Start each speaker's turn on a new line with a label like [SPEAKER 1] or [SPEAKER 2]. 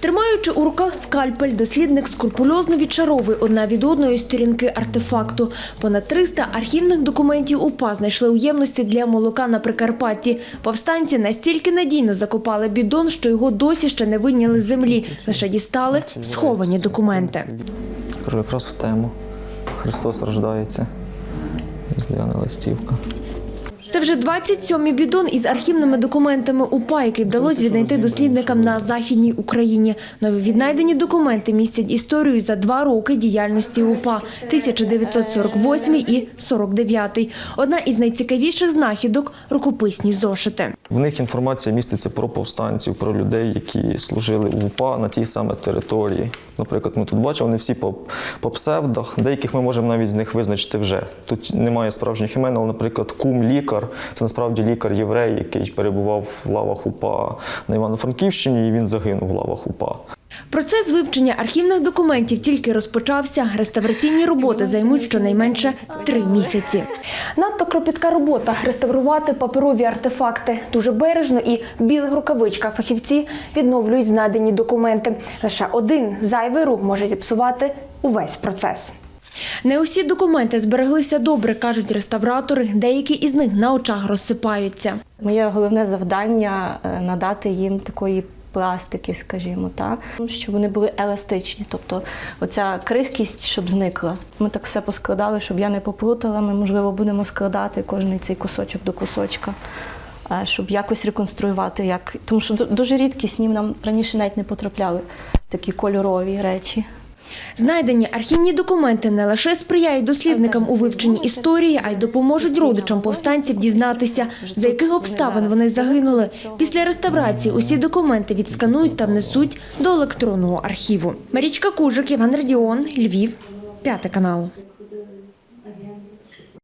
[SPEAKER 1] Тримаючи у руках скальпель, дослідник скрупульозно відчаровує одна від одної сторінки артефакту. Понад 300 архівних документів УПА знайшли у ємності для молока на Прикарпатті. Повстанці настільки надійно закопали бідон, що його досі ще не вийняли з землі. Лише дістали сховані документи.
[SPEAKER 2] Кажу, якраз в тему. Христос рождається. Різдвяна листівка.
[SPEAKER 1] Це вже 27-й бідон із архівними документами УПА, який вдалося віднайти дослідникам на Західній Україні. Нові віднайдені документи містять історію за два роки діяльності УПА – 1948 і 49. Одна із найцікавіших знахідок – рукописні зошити.
[SPEAKER 2] В них інформація міститься про повстанців, про людей, які служили у УПА на цій саме території. Наприклад, ми тут бачимо, вони всі по, по псевдах, деяких ми можемо навіть з них визначити вже. Тут немає справжніх імен, але, наприклад, кум лікар це насправді лікар-єврей, який перебував в лавах УПА на Івано-Франківщині, і він загинув в лавах УПА.
[SPEAKER 1] Процес вивчення архівних документів тільки розпочався. Реставраційні роботи займуть щонайменше три місяці. Надто кропітка робота – реставрувати паперові артефакти. Дуже бережно і в білих рукавичках фахівці відновлюють знайдені документи. Лише один зайвий рух може зіпсувати увесь процес. Не усі документи збереглися добре, кажуть реставратори. Деякі із них на очах розсипаються.
[SPEAKER 3] Моє головне завдання е, надати їм такої пластики, скажімо так, щоб вони були еластичні. Тобто оця крихкість, щоб зникла. Ми так все поскладали, щоб я не поплутала. Ми, можливо, будемо складати кожний цей кусочок до кусочка, е, щоб якось реконструювати. Як... Тому що дуже рідкісні нам раніше навіть не потрапляли такі кольорові речі.
[SPEAKER 1] Знайдені архівні документи не лише сприяють дослідникам у вивченні історії, а й допоможуть родичам повстанців дізнатися, за яких обставин вони загинули. Після реставрації усі документи відсканують та внесуть до електронного архіву. Марічка Кужик, Іван Радіон, Львів, п'ятий канал.